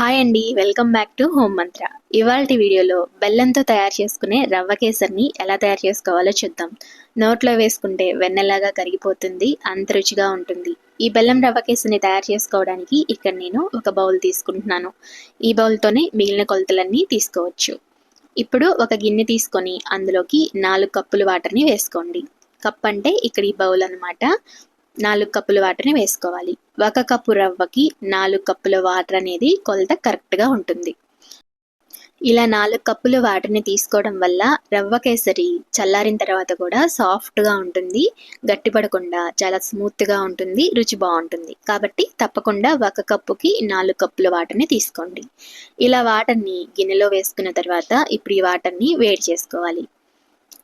Hi అండి welcome back to home మంత్ర ఇవాళ వీడియోలో బెల్లంతో తయారు చేసుకునే రవ్వ కేసరిని ఎలా తయారు చేసుకోవాలో చూద్దాం. నోట్లో వేసుకుంటే వెన్నెలాగా కరిగిపోతుంది అంత రుచిగా ఉంటుంది. ఈ బెల్లం రవ్వ కేసరిని తయారు చేసుకోవడానికి ఇక్కడ నేను ఒక బౌల్ తీసుకుంటున్నాను. ఈ బౌల్తోనే మిగిలిన కొలతలన్నీ తీసుకోవచ్చు. ఇప్పుడు ఒక గిన్నె తీసుకొని అందులోకి నాలుగు కప్పులు వాటర్ని వేసుకోండి. కప్ అంటే ఇక్కడ ఈ బౌల్ అనమాట నాలుగు కప్పుల వాటర్ని వేసుకోవాలి. ఒక కప్పు రవ్వకి నాలుగు కప్పుల వాటర్ అనేది కొలత కరెక్ట్గా ఉంటుంది. ఇలా నాలుగు కప్పులు వాటర్ని తీసుకోవడం వల్ల రవ్వ కేసరి చల్లారిన తర్వాత కూడా సాఫ్ట్గా ఉంటుంది. గట్టిపడకుండా చాలా స్మూత్గా ఉంటుంది. రుచి బాగుంటుంది. కాబట్టి తప్పకుండా ఒక కప్పుకి నాలుగు కప్పుల వాటర్ని తీసుకోండి. ఇలా వాటర్ని గిన్నెలో వేసుకున్న తర్వాత ఇప్పుడు ఈ వాటర్ని వేడి చేసుకోవాలి.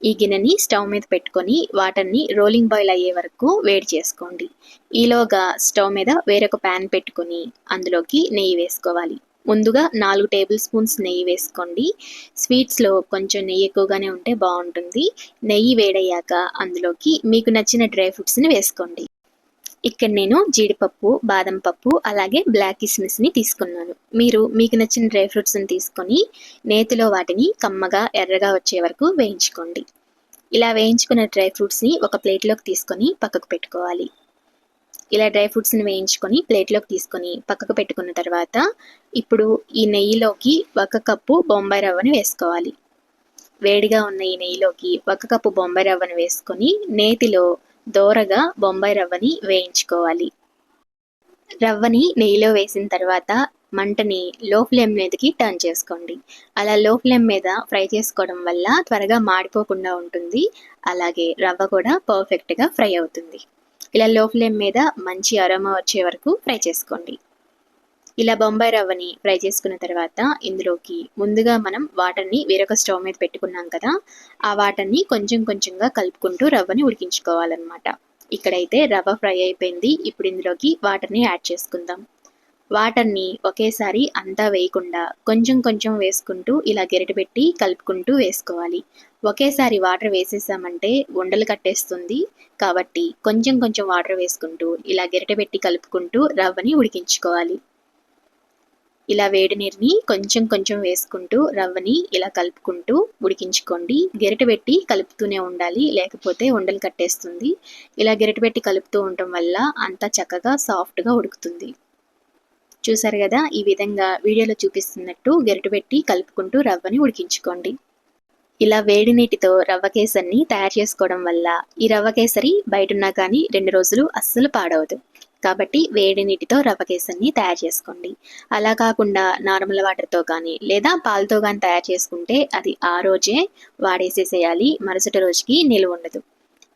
ఈ గిన్నెని స్టవ్ మీద పెట్టుకొని వాటర్ని రోలింగ్ బాయిల్ అయ్యే వరకు వేడి చేసుకోండి. ఈలోగా స్టవ్ మీద వేరొక ప్యాన్ పెట్టుకొని అందులోకి నెయ్యి వేసుకోవాలి. ముందుగా నాలుగు టేబుల్ స్పూన్స్ నెయ్యి వేసుకోండి. స్వీట్స్లో కొంచెం నెయ్యి ఎక్కువగానే ఉంటే బాగుంటుంది. నెయ్యి వేడయ్యాక అందులోకి మీకు నచ్చిన డ్రై ఫ్రూట్స్ని వేసుకోండి. ఇక్కడ నేను జీడిపప్పు బాదం పప్పు అలాగే బ్లాక్ కిస్మిస్ని తీసుకున్నాను. మీరు మీకు నచ్చిన డ్రై ఫ్రూట్స్ని తీసుకొని నేతిలో వాటిని కమ్మగా ఎర్రగా వచ్చే వరకు వేయించుకోండి. ఇలా వేయించుకున్న డ్రై ఫ్రూట్స్ని ఒక ప్లేట్లోకి తీసుకొని పక్కకు పెట్టుకోవాలి. ఇలా డ్రై ఫ్రూట్స్ని వేయించుకొని ప్లేట్లోకి తీసుకొని పక్కకు పెట్టుకున్న తర్వాత ఇప్పుడు ఈ నెయ్యిలోకి ఒక కప్పు బొంబాయి రవ్వని వేసుకోవాలి. వేడిగా ఉన్న ఈ నెయ్యిలోకి ఒక కప్పు బొంబాయి రవ్వను వేసుకొని నేతిలో దోరగా బొంబాయి రవ్వని వేయించుకోవాలి. రవ్వని నెయ్యిలో వేసిన తర్వాత మంటని లో ఫ్లేమ్ మీదకి టర్న్ చేసుకోండి. అలా లో ఫ్లేమ్ మీద ఫ్రై చేసుకోవడం వల్ల త్వరగా మాడిపోకుండా ఉంటుంది. అలాగే రవ్వ కూడా పర్ఫెక్ట్గా ఫ్రై అవుతుంది. ఇలా లో ఫ్లేమ్ మీద మంచి అరోమా వచ్చే వరకు ఫ్రై చేసుకోండి. ఇలా బొంబాయి రవ్వని ఫ్రై చేసుకున్న తర్వాత ఇందులోకి ముందుగా మనం వాటర్ని వేరొక స్టవ్ మీద పెట్టుకున్నాం కదా ఆ వాటర్ని కొంచెం కొంచెంగా కలుపుకుంటూ రవ్వని ఉడికించుకోవాలన్నమాట. ఇక్కడైతే రవ్వ ఫ్రై అయిపోయింది ఇప్పుడు ఇందులోకి వాటర్ని యాడ్ చేసుకుందాం. వాటర్ని ఒకేసారి అంతా వేయకుండా కొంచెం కొంచెం వేసుకుంటూ ఇలా గెరటి పెట్టి కలుపుకుంటూ వేసుకోవాలి. ఒకేసారి వాటర్ వేసేసామంటే ఉండలు కట్టేస్తుంది కాబట్టి కొంచెం కొంచెం వాటర్ వేసుకుంటూ ఇలా గెరట పెట్టి కలుపుకుంటూ రవ్వని ఉడికించుకోవాలి. ఇలా వేడి నీరుని కొంచెం కొంచెం వేసుకుంటూ రవ్వని ఇలా కలుపుకుంటూ ఉడికించుకోండి. గెరిట పెట్టి కలుపుతూనే ఉండాలి లేకపోతే ఉండలు కట్టేస్తుంది. ఇలా గెరిట పెట్టి కలుపుతూ ఉండటం వల్ల అంతా చక్కగా సాఫ్ట్గా ఉడుకుతుంది. చూసారు కదా ఈ విధంగా వీడియోలో చూపిస్తున్నట్టు గెరిట పెట్టి కలుపుకుంటూ రవ్వని ఉడికించుకోండి. ఇలా వేడి నీటితో రవ్వ కేసరిని తయారు చేసుకోవడం వల్ల ఈ రవ్వ కేసరి బయట ఉన్నా కానీ రెండు రోజులు అస్సలు పాడవదు. కాబట్టి వేడి నీటితో రవ్వ కేసరిని తయారు చేసుకోండి. అలా కాకుండా నార్మల్ వాటర్తో కానీ లేదా పాలతో కానీ తయారు చేసుకుంటే అది ఆ రోజే వాడేసేసేయాలి. మరుసటి రోజుకి నిలువ ఉండదు.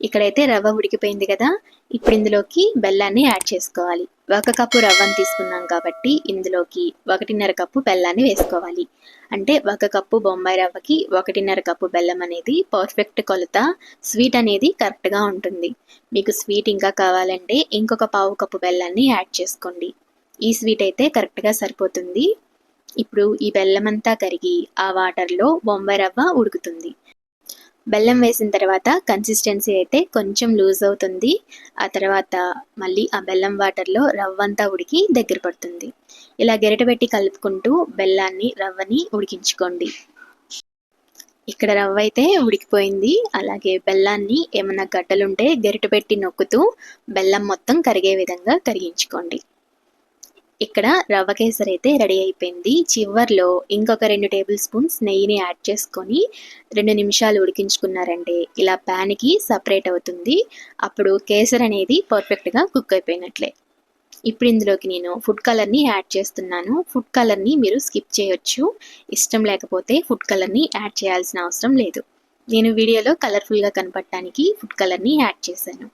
ఇక్కడైతే రవ్వ ఉడికిపోయింది కదా ఇప్పుడు ఇందులోకి బెల్లాన్ని యాడ్ చేసుకోవాలి. ఒక కప్పు రవ్వను తీసుకున్నాం కాబట్టి ఇందులోకి ఒకటిన్నర కప్పు బెల్లాన్ని వేసుకోవాలి. అంటే ఒక కప్పు బొంబాయి రవ్వకి ఒకటిన్నర కప్పు బెల్లం అనేది పర్ఫెక్ట్ కొలత స్వీట్ అనేది కరెక్ట్గా ఉంటుంది. మీకు స్వీట్ ఇంకా కావాలంటే ఇంకొక పావు కప్పు బెల్లాన్ని యాడ్ చేసుకోండి. ఈ స్వీట్ అయితే కరెక్ట్గా సరిపోతుంది. ఇప్పుడు ఈ బెల్లం అంతా కరిగి ఆ వాటర్లో బొంబాయి రవ్వ ఉడుకుతుంది. బెల్లం వేసిన తర్వాత కన్సిస్టెన్సీ అయితే కొంచెం లూజ్ అవుతుంది. ఆ తర్వాత మళ్ళీ ఆ బెల్లం వాటర్లో రవ్వ అంతా ఉడికి దగ్గర పడుతుంది. ఇలా గెరట పెట్టి కలుపుకుంటూ బెల్లాన్ని రవ్వని ఉడికించుకోండి. ఇక్కడ రవ్వ అయితే ఉడికిపోయింది. అలాగే బెల్లాన్ని ఏమైనా గడ్డలుంటే గెరట పెట్టి నొక్కుతూ బెల్లం మొత్తం కరిగే విధంగా కరిగించుకోండి. ఇక్కడ రవ్వ కేసరి అయితే రెడీ అయిపోయింది. చివర్లో ఇంకొక రెండు టేబుల్ స్పూన్స్ నెయ్యిని యాడ్ చేసుకొని రెండు నిమిషాలు ఉడికించుకున్నారంటే ఇలా ప్యాన్కి సపరేట్ అవుతుంది. అప్పుడు కేసర్ అనేది పర్ఫెక్ట్గా కుక్ అయిపోయినట్లే. ఇప్పుడు ఇందులోకి నేను ఫుడ్ కలర్ని యాడ్ చేస్తున్నాను. ఫుడ్ కలర్ని మీరు స్కిప్ చేయొచ్చు. ఇష్టం లేకపోతే ఫుడ్ కలర్ని యాడ్ చేయాల్సిన అవసరం లేదు. నేను వీడియోలో కలర్ఫుల్గా కనపడటానికి ఫుడ్ కలర్ని యాడ్ చేశాను.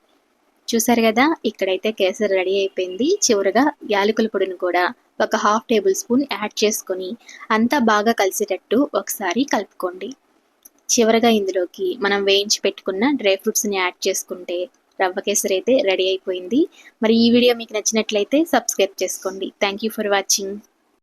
చూసారు కదా ఇక్కడైతే కేసరి రెడీ అయిపోయింది. చివరగా యాలకుల పొడిని కూడా ఒక హాఫ్ టేబుల్ స్పూన్ యాడ్ చేసుకొని అంతా బాగా కలిసేటట్టు ఒకసారి కలుపుకోండి. చివరగా ఇందులోకి మనం వేయించి పెట్టుకున్న డ్రై ఫ్రూట్స్ని యాడ్ చేసుకుంటే రవ్వ కేసరి అయితే రెడీ అయిపోయింది. మరి ఈ వీడియో మీకు నచ్చినట్లయితే సబ్స్క్రైబ్ చేసుకోండి. Thank you for watching.